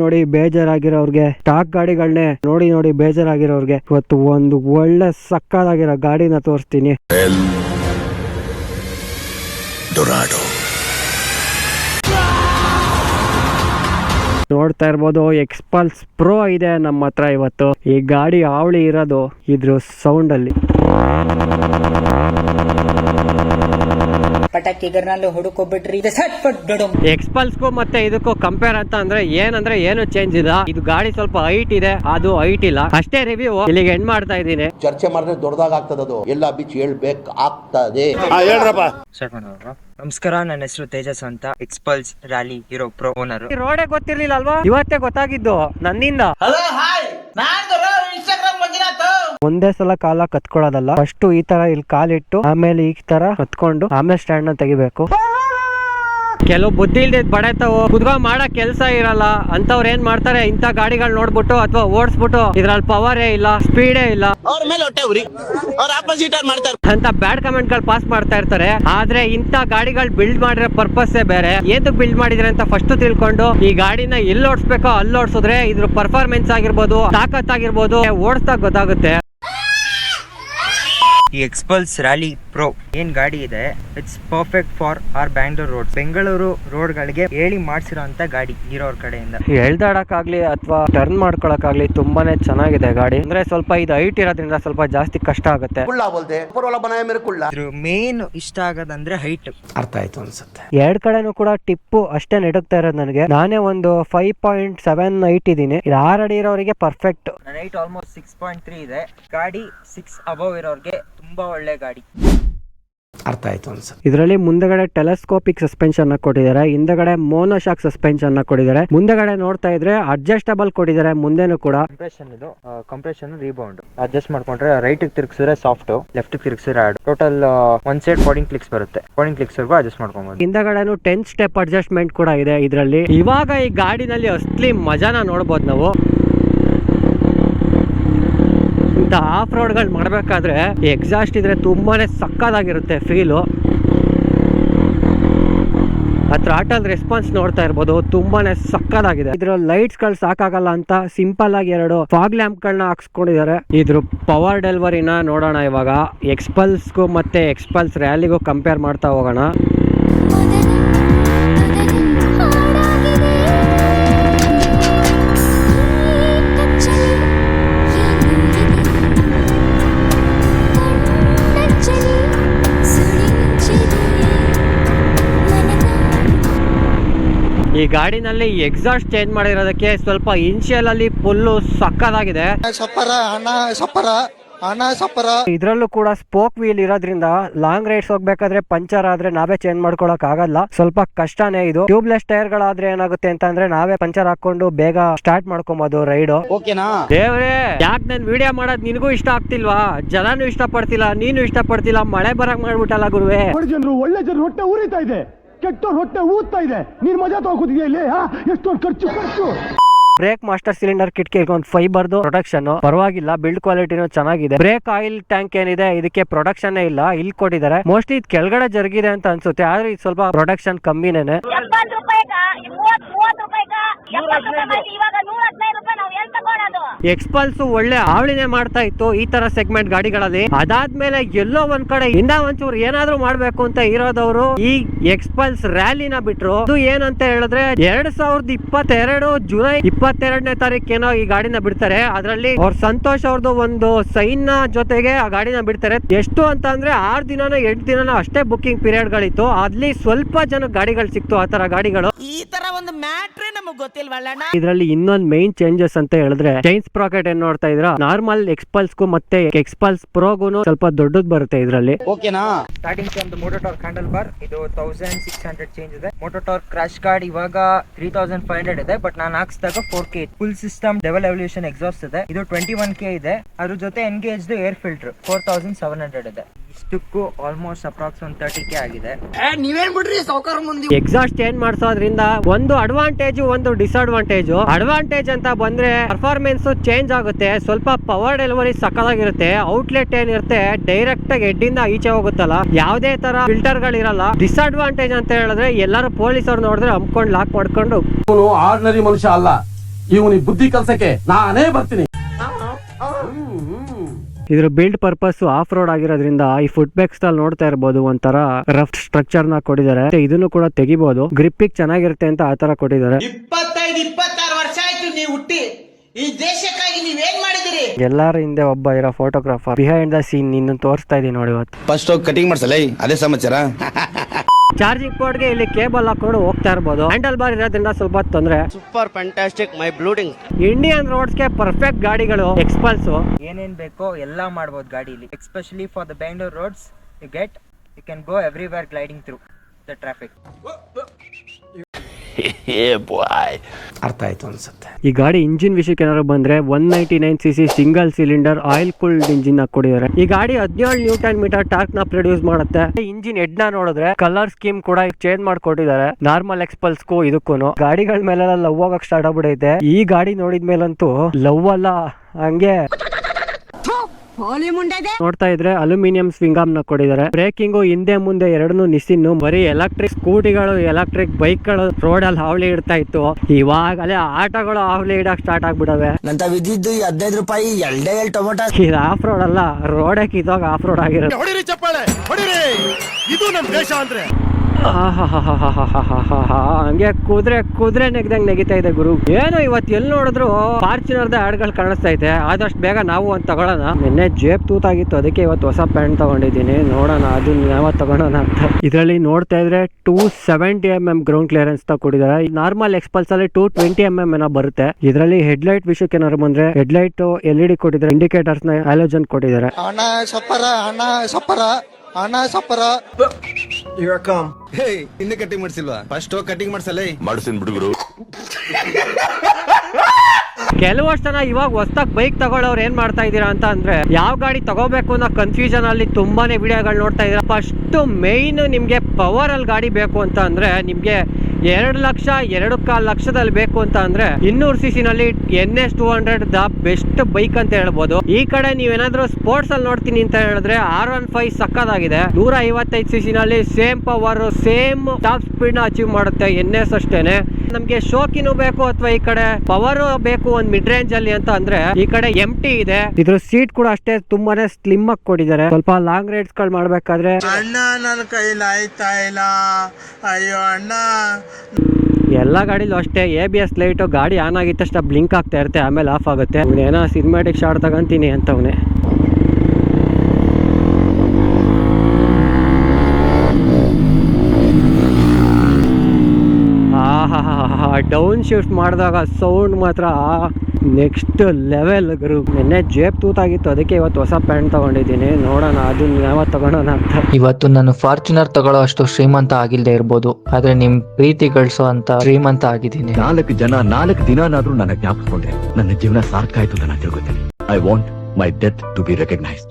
ನೋಡಿ ಬೇಜಾರಾಗಿರೋರ್ಗೆ ಸ್ಟಾಕ್ ಗಾಡಿಗಳನ್ನೇ ನೋಡಿ ನೋಡಿ ಬೇಜಾರಾಗಿರೋರ್ಗೆ ಇವತ್ತು ಒಂದು ಒಳ್ಳೆ ಸಕ್ಕದಾಗಿರೋ ಗಾಡಿನ ತೋರಿಸ್ತೀನಿ. ನೋಡ್ತಾ ಇರ್ಬೋದು ಎಕ್ಸ್ಪಲ್ಸ್ ಪ್ರೋ ಇದೆ ನಮ್ಮ ಹತ್ರ ಇವತ್ತು. ಈ ಗಾಡಿ ಆವಳಿ ಇರೋದು ಇದ್ರ ಸೌಂಡ್ ಅಲ್ಲಿ. ಪಟಾಕಿಗರ್ನಲ್ಲೂ ಹುಡುಕೊಬಿಟ್ರಿ ಎಕ್ಸ್ಪಲ್ಸ್ ಎಕ್ಸ್ಪಲ್ಸ್ಗೂ ಮತ್ತೆ ಇದಕ್ಕೂ ಕಂಪೇರ್ ಅಂತ ಅಂದ್ರೆ ಏನಂದ್ರೆ ಏನು ಚೇಂಜ್ ಇಲ್ಲ. ಇದು ಗಾಡಿ ಸ್ವಲ್ಪ ಹೈಟ್ ಇದೆ ಅದು ಹೈಟ್ ಇಲ್ಲ. ಅಷ್ಟೇ ರಿವ್ಯೂ ಇಲ್ಲಿಗೆ ಎಂಡ್ ಮಾಡ್ತಾ ಇದೀನಿ ಚರ್ಚೆ ಮಾಡಿದ್ರೆ ದೊಡ್ಡದಾಗ ಆಗ್ತದದು ಎಲ್ಲ ಬಿಚ್ಚಿ ಹೇಳ್ಬೇಕು ಆಗ್ತದೆ. ನಮಸ್ಕಾರ ನನ್ನ ಹೆಸರು ತೇಜಸ್ ಅಂತ. Xpulse rally Hero Pro owner ರೋಡೇ ಗೊತ್ತಿರ್ಲಿಲ್ಲ ಅಲ್ವಾ? ಇವತ್ತೇ ಗೊತ್ತಾಗಿದ್ದು ನನ್ನಿಂದ. ಒಂದೇ ಸಲ ಕಾಲ ಕತ್ಕೊಳ್ಳೋದಲ್ಲ. ಫಸ್ಟ್ ಈ ತರ ಇಲ್ಲಿ ಕಾಲಿಟ್ಟು ಆಮೇಲೆ ಈ ತರ ಕತ್ಕೊಂಡು ಆಮೇಲೆ ಸ್ಟ್ಯಾಂಡ್ನ ತೆಗಿಬೇಕು. ಕೆಲವು ಬುದ್ಧಿ ಇಲ್ದೇ ಬಡೆ ಕುದ್ಗ ಮಾಡೋ ಕೆಲಸ ಇರಲ್ಲ. ಅಂತವ್ರು ಏನ್ ಮಾಡ್ತಾರೆ? ಇಂಥ ಗಾಡಿಗಳು ನೋಡ್ಬಿಟ್ಟು ಅಥವಾ ಓಡಿಸ್ಬಿಟ್ಟು ಇದ್ರಲ್ಲಿ ಪವರೇ ಇಲ್ಲ ಸ್ಪೀಡೇ ಇಲ್ಲ. ಅವ್ರ ಮೇಲೆ ಹೊಟ್ಟೆ ಉರಿ. ಅವ್ರ ಆಪೋಸಿಟ್ ಅವ್ರು ಮಾಡ್ತಾರೆ. ಅಂತ ಬ್ಯಾಡ್ ಕಮೆಂಟ್ಗಳು ಪಾಸ್ ಮಾಡ್ತಾ ಇರ್ತಾರೆ. ಆದ್ರೆ ಇಂಥ ಗಾಡಿಗಳು ಬಿಲ್ಡ್ ಮಾಡಿರೋ ಪರ್ಪಸ್ಸೇ ಬೇರೆ. ಏತಕ್ ಬಿಲ್ಡ್ ಮಾಡಿದ್ರೆ ಅಂತ ಫಸ್ಟ್ ತಿಳ್ಕೊಂಡು ಈ ಗಾಡಿನ ಎಲ್ಲಿ ಓಡಿಸ್ಬೇಕೋ ಅಲ್ಲಿ ಓಡಿಸಿದ್ರೆ ಇದ್ರ ಪರ್ಫಾರ್ಮೆನ್ಸ್ ಆಗಿರ್ಬೋದು ತಾಕತ್ ಆಗಿರ್ಬೋದು ಓಡಿಸ್ದಾಗ ಗೊತ್ತಾಗುತ್ತೆ. ಈ ಎಕ್ಸ್ಪಲ್ಸ್ ರ್ಯಾಲಿ ಪ್ರೋ ಏನ್ ಗಾಡಿ ಇದೆ? It's perfect for our Bangalore road Bengaluru ರೋಡ್ಗಳಿಗೆ ಹೇಳಿ ಮಾಡಿಸಿರೋಂತ ಗಾಡಿ ಇರೋರ್ ಕಡೆಯಿಂದ. ಎಳ್ದಾಡಕ್ಕಾಗ್ಲಿ ಅಥವಾ ಟರ್ನ್ ಮಾಡ್ಕೊಳಕ್ಕಾಗ್ಲಿ ತುಂಬಾನೇ ಚೆನ್ನಾಗಿದೆ ಗಾಡಿ. ಅಂದ್ರೆ ಸ್ವಲ್ಪ ಇದು ಹೈಟ್ ಇರೋದ್ರಿಂದ ಸ್ವಲ್ಪ ಜಾಸ್ತಿ ಕಷ್ಟ ಆಗುತ್ತೆ. ಇದ್ರ ಮೇನ್ ಇಷ್ಟ ಆಗೋದಂದ್ರೆ ಹೈಟ್ ಅರ್ಥ ಆಯ್ತು ಅನ್ಸುತ್ತೆ. ಎರಡ್ ಕಡೆನೂ ಕೂಡ ಟಿಪ್ಪು ಅಷ್ಟೇ ನೆಡಕ್ತಾ ಇರೋದು ನನಗೆ. ನಾನೇ ಒಂದು ಫೈವ್ ಪಾಯಿಂಟ್ ಸೆವೆನ್ ಹೈಟ್ ಇದ್ದೀನಿ. ಇದು ಆರ್ ಅಡಿ ಇರೋರಿಗೆ ಪರ್ಫೆಕ್ಟ್ ನನ್ನ height almost six point three ಇದೆ. ಗಾಡಿ ಸಿಕ್ಸ್ ಅಬೋವ್ ಇರೋರ್ಗೆ ತುಂಬಾ ಒಳ್ಳೆ ಗಾಡಿ. ಅರ್ಥ ಆಯ್ತು ಅನ್ಸುತ್ತೆ. ಇದರಲ್ಲಿ ಮುಂದಗಡೆ ಟೆಲಿಸ್ಕೋಪಿಕ್ ಸಸ್ಪೆನ್ಷನ್ ಕೊಟ್ಟಿದ್ದಾರೆ ಹಿಂದಗಡೆ ಮೋನೋಶಾಕ್ ಸಸ್ಪೆನ್ಷನ್ ಕೊಟ್ಟಿದ್ದಾರೆ. ಮುಂದಗಡೆ ನೋಡ್ತಾ ಇದ್ರೆ ಅಡ್ಜಸ್ಟಬಲ್ ಕೊಟ್ಟಿದ್ದಾರೆ ಮುಂದೆನೂ ಕೂಡ. ಕಂಪ್ರೆಷನ್ ಇದು ಕಂಪ್ರೆಷನ್ ರೀಬೌಂಡ್ ಅಡ್ಜಸ್ಟ್ ಮಾಡ್ಕೊಂಡ್ರೆ ರೈಟ್ ತಿರುಗಿಸಿದ್ರೆ ಸಾಫ್ಟ್ ಲೆಫ್ಟ್ ತಿರುಗಿಸಿದ್ರೆ ಹಾರ್ಡ್ ಟೋಟಲ್ ಒನ್ ಸೈಡ್ ಫೋರ್ಡಿಂಗ್ ಕ್ಲಿಕ್ಸ್ ಬರುತ್ತೆ. ಫೋರ್ಡಿಂಗ್ ಕ್ಲಿಕ್ಸ್ ವರ್ಗೂ ಅಡ್ಜಸ್ಟ್ ಮಾಡ್ಕೊಬೋದು. ಹಿಂದಗಡೆನು ಟೆನ್ ಸ್ಟೆಪ್ ಅಡ್ಜಸ್ಟ್ಮೆಂಟ್ ಕೂಡ ಇದೆ ಇದರಲ್ಲಿ. ಇವಾಗ ಈ ಗಾಡಿನಲ್ಲಿ ಅಸ್ಲಿ ಮಜಾನ ನೋಡ್ಬೋದು ನಾವು. ಇಂಥ ಆಫ್ ರೋಡ್ಗಳು ಮಾಡಬೇಕಾದ್ರೆ ಎಕ್ಸಾಸ್ಟ್ ಇದ್ರೆ ತುಂಬಾನೇ ಸಕ್ಕದಾಗಿರುತ್ತೆ ಫೀಲು ಹತ್ರ ಆಟಲ್ ರೆಸ್ಪಾನ್ಸ್ ನೋಡ್ತಾ ಇರ್ಬೋದು, ತುಂಬಾನೇ ಸಕ್ಕದಾಗಿದೆ ಇದ್ರ ಲೈಟ್ಸ್ಗಳು ಸಾಕಾಗಲ್ಲ ಅಂತ ಸಿಂಪಲ್ ಆಗಿ ಎರಡು ಫಾಗ್ ಲ್ಯಾಂಪ್ ಗಳನ್ನ ಹಾಕ್ಸ್ಕೊಂಡಿದ್ದಾರೆ. ಇದ್ರ ಪವರ್ ಡೆಲಿವರಿನ ನೋಡೋಣ ಇವಾಗ. ಎಕ್ಸ್ಪಲ್ಸ್ಗೂ ಮತ್ತೆ ಎಕ್ಸ್ಪಲ್ಸ್ ರ್ಯಾಲಿಗೂ ಕಂಪೇರ್ ಮಾಡ್ತಾ ಹೋಗೋಣ. ಈ ಗಾಡಿನಲ್ಲಿ ಎಕ್ಸಾಸ್ಟ್ ಚೇಂಜ್ ಮಾಡಿರೋದಕ್ಕೆ ಸ್ವಲ್ಪ ಇನ್ಶಿಯಲ್ ಅಲ್ಲಿ ಫುಲ್ಲು ಸಕ್ಕದಾಗಿದೆ ಸಪ್ಪರ ಹಣ ಸಪ್ಪರ ಹಣ ಸಪ್ಪರ. ಇದ್ರಲ್ಲೂ ಕೂಡ ಸ್ಪೋಕ್ ವೀಲ್ ಇರೋದ್ರಿಂದ ಲಾಂಗ್ ರೈಡ್ಸ್ ಹೋಗ್ಬೇಕಾದ್ರೆ ಪಂಚರ್ ಆದ್ರೆ ನಾವೇ ಚೇಂಜ್ ಮಾಡ್ಕೊಳಕ್ ಆಗಲ್ಲ. ಸ್ವಲ್ಪ ಕಷ್ಟನೇ ಇದು. ಟ್ಯೂಬ್ಲೆಸ್ ಟೈರ್ ಗಳಾದ್ರೆ ಏನಾಗುತ್ತೆ ಅಂತ ಅಂದ್ರೆ ನಾವೇ ಪಂಚರ್ ಹಾಕೊಂಡು ಬೇಗ ಸ್ಟಾರ್ಟ್ ಮಾಡ್ಕೊಬಹುದು ರೈಡ್ ಓಕೆನಾ? ದೇವ್ರೇ ಯಾಕೆ ನನ್ ವಿಡಿಯೋ ಮಾಡೋದ್ ನಿನಗೂ ಇಷ್ಟ ಆಗ್ತಿಲ್ವಾ? ಜನನು ಇಷ್ಟ ಪಡ್ತಿಲ್ಲ ನೀನು ಇಷ್ಟ ಪಡ್ತಿಲ್ಲ ಮಳೆ ಬರಕ್ ಮಾಡ್ಬಿಟ್ಟಲ್ಲ ಗುರುವೆ. ಜನರು ಒಳ್ಳೆ ಜನರು ಹೊಟ್ಟೆ ಉರಿತಾ ಇದೆ. ಕೆಟ್ಟವ್ರ ಹೊಟ್ಟೆ ಊದ್ತಾ ಇದೆ. ನೀನ್ ಮಜಾ ತಗೋತಿದ್ಯಾ ಇಲ್ಲಿ? ಎಷ್ಟೊಂದು ಖರ್ಚು ಖರ್ಚು. ಬ್ರೇಕ್ ಮಾಸ್ಟರ್ ಸಿಲಿಂಡರ್ ಕಿಟ್ ಒಂದು ಫೈಬರ್ದು ಪ್ರೊಡಕ್ಷನ್ ಪರವಾಗಿಲ್ಲ ಬಿಲ್ಡ್ ಕ್ವಾಲಿಟಿನೂ ಚೆನ್ನಾಗಿದೆ. ಬ್ರೇಕ್ ಆಯಿಲ್ ಟ್ಯಾಂಕ್ ಏನಿದೆ ಇದಕ್ಕೆ ಪ್ರೊಡಕ್ಷನ್ ಇಲ್ಲ ಇಲ್ಲಿ ಕೊಟ್ಟಿದ್ದಾರೆ. ಮೋಸ್ಟ್ಲಿ ಇದು ಕೆಳಗಡೆ ಜರುಗಿದೆ ಅಂತ ಅನ್ಸುತ್ತೆ ಆದ್ರೆ ಇದು ಸ್ವಲ್ಪ ಪ್ರೊಡಕ್ಷನ್ ಕಮ್ಮಿನೇನೆ. ಇವಾಗ ನೂರ ಹದಿನೈದು ರೂಪಾಯಿ ನಾವು ಎಲ್ಲಿ ತಗೊಳೋದು? ಎಕ್ಸ್ಪಲ್ಸ್ ಒಳ್ಳೆ ಆವಳಿನೇ ಮಾಡ್ತಾ ಇತ್ತು ಈ ತರ ಸೆಗ್ಮೆಂಟ್ ಗಾಡಿಗಳಲ್ಲಿ. ಅದಾದ್ಮೇಲೆ ಎಲ್ಲೋ ಒಂದ್ ಕಡೆ ಇಂದ ಒಂಚೂರು ಏನಾದ್ರೂ ಮಾಡ್ಬೇಕು ಅಂತ ಇರೋದವರು ಈ ಎಕ್ಸ್ಪಲ್ಸ್ ರ್ಯಾಲಿನ ಬಿಟ್ರು. ಅದು ಏನಂತ ಹೇಳಿದ್ರೆ ಎರಡ್ ಸಾವಿರದ ಇಪ್ಪತ್ತೆರಡು ಜುಲೈ ಇಪ್ಪತ್ತೆರಡನೇ ತಾರೀಖೇನೋ ಏನೋ ಈ ಗಾಡಿನ ಬಿಡ್ತಾರೆ. ಅದರಲ್ಲಿ ಅವ್ರ ಸಂತೋಷ್ ಅವ್ರದ್ದು ಒಂದು ಸೈನ್ನ ಜೊತೆಗೆ ಆ ಗಾಡಿನ ಬಿಡ್ತಾರೆ. ಎಷ್ಟು ಅಂತ ಅಂದ್ರೆ ಆರ್ ದಿನನೋ ಎಂಟು ದಿನನೋ ಅಷ್ಟೇ ಬುಕಿಂಗ್ ಪೀರಿಯಡ್ ಗಳಿತ್ತು. ಅಲ್ಲಿ ಸ್ವಲ್ಪ ಜನ ಗಾಡಿಗಳು ಸಿಕ್ತು ಆ ತರ ಗಾಡಿಗಳು. ಈ ತರ ಒಂದು ಮ್ಯಾಟ್ರೇ ನಮಗ್ ಗೊತ್ತಿಲ್ವಲ್ಲಣ್ಣ ಇದರಲ್ಲಿ ಇನ್ನೊಂದ್ ಮೈನ್ ಚೇಂಜಸ್ ಅಂತ ಹೇಳಿದ್ರೆ ಚೈನ್ ಪ್ರಾಕೆಟ್ ಏನ್ ನೋಡ್ತಾ ಇದ್ರ? ನಾರ್ಮಲ್ ಎಕ್ಸ್ಪಲ್ಸ್ ಗು ಮತ್ತೆ ಎಕ್ಸ್ಪಲ್ಸ್ ಪ್ರೋಗುನು ಸ್ವಲ್ಪ ದೊಡ್ಡದ್ ಬರುತ್ತೆ ಇದರಲ್ಲಿ. ಓಕೆನಾ? Starting from moto torque handle bar ಇದು ತೌಸಂಡ್ ಸಿಕ್ಸ್ ಹಂಡ್ರೆಡ್ ಚೇಂಜ್ ಇದೆ. ಮೋಟೋ ಟಾರ್ಕ್ ಕ್ರಾಶ್ ಕಾರ್ಡ್ ಇವಾಗ ತ್ರೀ ತೌಸಂಡ್ ಫೈವ್ ಹಂಡ್ರೆಡ್ ಇದೆ ಬಟ್ ನಾನು ಹಾಕ್ಸಿದಾಗ four K full system Devil evolution exhaust ಇದೆ. ಇದು ಟ್ವೆಂಟಿ ಒನ್ ಕೆ ಇದೆ. ಅದ್ರ ಜೊತೆ engage air filter four thousand seven hundred ಇದೆ. ಇಷ್ಟಕ್ಕೂ ಆಲ್ಮೋಸ್ಟ್ ಅಪ್ರಾಕ್ಸ್ ಒಂದು ತರ್ಟಿ ಕೆ ಆಗಿದೆ. ನೀವೇನ್ ಬಿಡ್ರಿ ಸಾವುಕಾರ ಮುಂದೆ? ಎಕ್ಸಾಸ್ಟ್ ಚೇಂಜ್ ಮಾಡಿಸೋದ್ರಿಂದ ಒಂದು ಅಡ್ವಾಂಟೇಜ್ ಒಂದು ಡಿಸ್ಅಡ್ವಾಂಟೇಜ್ ಅಡ್ವಾಂಟೇಜ್ ಅಂತ ಬಂದ್ರೆ ಪರ್ಫಾರ್ಮೆನ್ಸ್ ಚೇಂಜ್ ಆಗುತ್ತೆ ಸ್ವಲ್ಪ ಪವರ್ ಡೆಲಿವರಿ ಸಕ್ಕದಾಗಿರುತ್ತೆ ಔಟ್ಲೆಟ್ ಏನಿರುತ್ತೆ ಡೈರೆಕ್ಟ್ ಆಗಿ ಹೆಡ್ಡಿಂದ ಈಚೆ ಹೋಗುತ್ತಲ್ಲ ಯಾವುದೇ ತರ ಫಿಲ್ಟರ್ ಗಳಿರಲ್ಲ. ಡಿಸ್ಅಡ್ವಾಂಟೇಜ್ ಅಂತ ಹೇಳಿದ್ರೆ ಎಲ್ಲರೂ ಪೊಲೀಸರು ನೋಡಿದ್ರೆ ಹಮ್ಕೊಂಡು ಲಾಕ್ ಮಾಡ್ಕೊಂಡು. ಆರ್ಡಿನರಿ ಮನುಷ್ಯ ಅಲ್ಲ. ಇವನಿಗೆ ಬುದ್ಧಿ ಕಲ್ಸಕ್ಕೆ ನಾನೇ ಬರ್ತೀನಿ. ಇದ್ರ ಬಿಲ್ಡ್ ಪರ್ಪಸ್ ಆಫ್ ರೋಡ್ ಆಗಿರೋದ್ರಿಂದ ಈ ಫುಟ್ ಬ್ಯಾಗ್ಸ್ ಅಲ್ಲಿ ನೋಡ್ತಾ ಇರಬಹುದು ಒಂಥರ ರಫ್ ಸ್ಟ್ರಕ್ಚರ್ನ ಕೊಟ್ಟಿದ್ದಾರೆ. ಇದನ್ನು ಕೂಡ ತೆಗಿಬಹುದು ಗ್ರಿಪ್ಪಿಗೆ ಚೆನ್ನಾಗಿರುತ್ತೆ ಅಂತ ಆ ತರ ಕೊಟ್ಟಿದ್ದಾರೆ. ಇಪ್ಪತ್ತೈದು ಇಪ್ಪತ್ತಾರು ವರ್ಷ ಆಯ್ತು ನೀವು ಹುಟ್ಟಿ. ಈ ದೇಶಕ್ಕಾಗಿ ನೀವೇನ್ ಮಾಡಿದಿರಿ ಎಲ್ಲಾರ ಹಿಂದೆ ಒಬ್ಬ ಇರೋ ಫೋಟೋಗ್ರಾಫರ್ ಬಿಹೈಂಡ್ ದ ಸೀನ್ ನಿನ್ನ ತೋರಿಸ್ತಾ ಇದೀನಿ ನೋಡಿ ಇವತ್ತು. ಫಸ್ಟ್ ಹೋಗಿ ಕಟಿಂಗ್ ಮಾಡ್ಸಲ್ಲ ಅದೇ ಸಮಾಚಾರ? ಚಾರ್ಜಿಂಗ್ ಪೋರ್ಟ್ಗೆ ಇಲ್ಲಿ ಕೇಬಲ್ ಹಾಕೊಂಡು ಹೋಗ್ತಾ ಇರ್ಬೋದು. ಹ್ಯಾಂಡಲ್ ಬಾರ್ ಇರೋದ್ರಿಂದ ಸ್ವಲ್ಪ ತೊಂದ್ರೆ. ಸೂಪರ್ ಫ್ಯಾಂಟಾಸ್ಟಿಕ್ ಮೈ ಬ್ಲೂಡಿಂಗ್. ಇಂಡಿಯನ್ ರೋಡ್ಸ್ಗೆ ಪರ್ಫೆಕ್ಟ್ ಗಾಡಿಗಳು ಎಕ್ಸ್ಪಲ್ಸ್ ಏನೇನ್ ಬೇಕೋ ಎಲ್ಲ ಮಾಡ್ಬೋದು ಇಲ್ಲಿ. Especially for the Bangalore roads you get you can go everywhere gliding through the traffic ಅರ್ಥ ಆಯ್ತು ಅನ್ಸುತ್ತೆ. ಈ ಗಾಡಿ ಇಂಜಿನ್ ವಿಷಯಕ್ಕೆ ಏನಾದ್ರು ಬಂದ್ರೆ one ninety nine C C single cylinder oil cooled engine ಕೊಟ್ಟಿದ್ದಾರೆ ಈ ಗಾಡಿ ಹದಿನೇಳು ನ್ಯೂಟನ್ ಮೀಟರ್ ಟಾರ್ಕ್ನ ಪ್ರೊಡ್ಯೂಸ್ ಮಾಡುತ್ತೆ. ಇಂಜಿನ್ ಹೆಡ್ನ ನೋಡಿದ್ರೆ ಕಲರ್ ಸ್ಕೀಮ್ ಕೂಡ ಚೇಂಜ್ ಮಾಡ್ಕೊಟ್ಟಿದ್ದಾರೆ. ನಾರ್ಮಲ್ ಎಕ್ಸ್ಪಲ್ಸ್ಗೂ ಇದಕ್ಕೂ ಗಾಡಿಗಳ ಮೇಲೆಲ್ಲ ಲವ್ ಆಗಕ್ ಸ್ಟಾರ್ಟ್ ಆಗ್ಬಿಡೈತೆ. ಈ ಗಾಡಿ ನೋಡಿದ್ಮೇಲಂತೂ ಲವ್ ಅಲ್ಲ. ಹಂಗೆ ನೋಡ್ತಾ ಇದ್ರೆ ಅಲ್ಯೂಮಿನಿಯಂ ಸ್ವಿಂಗಾಮ್ನ ಕೊಟ್ಟಿದ್ದಾರೆ ಬ್ರೇಕಿಂಗ್ ಹಿಂದೆ ಮುಂದೆ ಎರಡನ್ನು ನಿಸಿನ್ನು ಬರೀ ಎಲೆಕ್ಟ್ರಿಕ್ ಸ್ಕೂಟಿಗಳು ಎಲೆಕ್ಟ್ರಿಕ್ ಬೈಕ್ಗಳು ರೋಡ್ ಅಲ್ಲಿ ಹಾವಳಿ ಇಡ್ತಾ ಇತ್ತು. ಇವಾಗಲೇ ಆಟೋಗಳು ಹಾವಳಿ ಇಡಕ್ ಸ್ಟಾರ್ಟ್ ಆಗ್ಬಿಡವೆ ನಂತ ವಿದ್ಯುತ್ ಹದಿನೈದು ರೂಪಾಯಿ ಎಲ್ಡೆ ಎಲ್ ಟೊಮೊಟೊ? ಇದು ಆಫ್ ರೋಡ್ ಅಲ್ಲ ರೋಡಕ್ಕೆ ಇದಾಗ ಆಫ್ ರೋಡ್ ಆಗಿರೋದು. ಹೊಡಿರಿ ಚಪ್ಪಾಳೆ ಹೊಡಿರಿ! ಇದು ನಮ್ ದೇಶ ಅಂದ್ರೆ. ಹಂಗೆ ಕುದುರೆ, ಕುದ್ರೆ ನೆಗ್ದಂಗ್ ನೆಗಿತಾ ಇದೆ ಗುರು. ಏನು ಇವತ್ತು ಎಲ್ಲಿ ನೋಡಿದ್ರು ಫಾರ್ಚುನರ್ದ ಹಾಡ್ಗಳು ಕಾಣಿಸ್ತಾ ಇದೆ. ಆದಷ್ಟು ಬೇಗ ನಾವು ಒಂದು ತಗೊಳ್ಳೋಣ ನಿನ್ನೆ ಜೇಬ್ ತೂತಾಗಿತ್ತು. ಅದಕ್ಕೆ ಇವತ್ತು ಹೊಸ ಪ್ಯಾಂಟ್ ತಗೊಂಡಿದ್ದೀನಿ. ನೋಡೋಣ ಅದನ್ನ ಯಾವತ್ತು ತಗೊಳೋಣ ಅಂತ. ಇದರಲ್ಲಿ ನೋಡ್ತಾ ಇದ್ರೆ two seventy M M ground clearance ಕೊಟ್ಟಿದ್ದಾರೆ. ನಾರ್ಮಲ್ ಎಕ್ಸ್ಪಲ್ಸ್ ಅಲ್ಲಿ ಟೂ ಟ್ವೆಂಟಿ ಎಂ ಎಂ ಏನೋ ಬರುತ್ತೆ. ಇದರಲ್ಲಿ ಹೆಡ್ಲೈಟ್ ವಿಷಯಕ್ಕೆ ಏನಾದ್ರು ಬಂದ್ರೆ ಹೆಡ್ಲೈಟ್, ಎಲ್ ಇ ಡಿ ಕೊಟ್ಟಿದ್ದಾರೆ. ಇಂಡಿಕೇಟರ್ಸ್ನ ಆಲೋಜನ್ ಕೊಟ್ಟಿದ್ದಾರೆ ಸಪ್ಪರ ಹೇ ಹಿಂದೆ ಕಟಿಂಗ್ ಮಾಡ್ಸಿಲ್ವಾ? ಫಸ್ಟ್ ಹೋಗಿ ಕಟಿಂಗ್ ಮಾಡ್ಸಲ್ಲ ಮಾಡಿಸ್ತೀನಿ ಬಿಡುಗರು ಕೆಲವಷ್ಟು ಜನ ಇವಾಗ ಹೊಸ್ದಾಗ್ ಬೈಕ್ ತಗೊಳ್ಳೋರು ಏನ್ ಮಾಡ್ತಾ ಇದೀರಾ ಅಂತ ಅಂದ್ರೆ ಯಾವ ಗಾಡಿ ತಗೋಬೇಕು ಅನ್ನೋ ಕನ್ಫ್ಯೂಷನ್ ಅಲ್ಲಿ ತುಂಬಾನೇ ವಿಡಿಯೋಗಳು ನೋಡ್ತಾ ಇದೀರಾ ಫಸ್ಟ್ ಮೇನ್ ನಿಮ್ಗೆ ಪವರ್ ಅಲ್ಲಿ ಗಾಡಿ ಬೇಕು ಅಂತ ಅಂದ್ರೆ ನಿಮ್ಗೆ ಎರಡು ಲಕ್ಷ, ಎರಡು ಕಾಲ್ ಲಕ್ಷದಲ್ಲಿ ಬೇಕು ಅಂತ ಅಂದ್ರೆ ಇನ್ನೂರು ಸಿ ನಲ್ಲಿ N S two hundred the best bike ಅಂತ ಹೇಳ್ಬೋದು. ಈ ಕಡೆ ನೀವೇನಾದ್ರೂ ಸ್ಪೋರ್ಟ್ಸ್ ಅಲ್ಲಿ ನೋಡ್ತೀನಿ ಅಂತ ಹೇಳಿದ್ರೆ ಆರ್ ಒನ್ ಫೈವ್ ಸಕ್ಕದಾಗಿದೆ. ನೂರ ಐವತ್ತೈದು ಸಿ ನಲ್ಲಿ ಸೇಮ್ ಪವರ್ ಸೇಮ್ ಟಾಪ್ ಸ್ಪೀಡ್ನ ಅಚೀವ್ ಮಾಡುತ್ತೆ ಎನ್ ಎಸ್ ಅಷ್ಟೇನೆ. ನಮ್ಗೆ ಶೋಕಿನೂ ಬೇಕು ಅಥವಾ ಈ ಕಡೆ ಪವರ್ ಬೇಕು ಒಂದ್ ಮಿಡ್ ರೇಂಜ್ ಅಲ್ಲಿ ಅಂತ ಅಂದ್ರೆ ಈ ಕಡೆ ಎಂ ಟಿ ಇದೆ. ಇದ್ರ ಸೀಟ್ ಕೂಡ ಅಷ್ಟೇ ತುಂಬಾನೇ ಸ್ಲಿಮ್ ಆಗಿ ಕೊಟ್ಟಿದ್ದಾರೆ. ಸ್ವಲ್ಪ ಲಾಂಗ್ ರೈಡ್ಸ್ಗಳು ಮಾಡ್ಬೇಕಾದ್ರೆ ಅಣ್ಣ ನನ್ನ ಕೈಲಿ ಆಯ್ತಾ ಇಲ್ಲ? ಅಯ್ಯೋ ಅಣ್ಣ. ಎಲ್ಲ ಗಾಡಿಲೂ ಅಷ್ಟೇ ಎ ಬಿ ಎಸ್ ಲೈಟು ಗಾಡಿ ಆನ್ ಆಗಿದ ತಕ್ಷಣ ಬ್ಲಿಂಕ್ ಆಗ್ತಾ ಇರುತ್ತೆ ಆಮೇಲೆ ಆಫ್ ಆಗುತ್ತೆ. ಏನೋ ಸಿನಿಮ್ಯಾಟಿಕ್ ಶಾರ್ಟ್ ತಗೊಂತೀನಿ ಅಂತ ಅವನೇ. ಡೌನ್ ಶಿಫ್ಟ್ ಮಾಡಿದಾಗ ಸೌಂಡ್ ಮಾತ್ರ ನೆಕ್ಸ್ಟ್ ಲೆವೆಲ್ ಗುರು. ನಿನ್ನೆ ಜೇಬ್ ತೂತಾಗಿತ್ತು ಅದಕ್ಕೆ ಇವತ್ತು ಹೊಸ ಪ್ಯಾಂಟ್ ತಗೊಂಡಿದ್ದೀನಿ. ನೋಡೋಣ ಅದನ್ನ ಯಾವತ್ತು ತಗೊಳೋಣ ಅಂತ. ಇವತ್ತು ನಾನು ಫಾರ್ಚುನರ್ ತಗೊಳ್ಳೋ ಅಷ್ಟು ಶ್ರೀಮಂತ ಆಗಿಲ್ಲದೆ ಇರ್ಬೋದು. ಆದ್ರೆ ನಿಮ್ ಪ್ರೀತಿ ಗಳಿಸೋ ಅಂತ ಶ್ರೀಮಂತ ಆಗಿದ್ದೀನಿ. ನಾಲ್ಕು ಜನ ನಾಲ್ಕು ದಿನನಾದ್ರೂ ನನ್ನ ಜ್ಞಾಪಿಸ್ಕೊಂಡೆ ನನ್ನ ಜೀವನ ಸಾರ್ಥಕ ಆಯ್ತು ಅಂತ ನಾನು ತಿಳ್ಕೊತೇನೆ I want my death to be recognised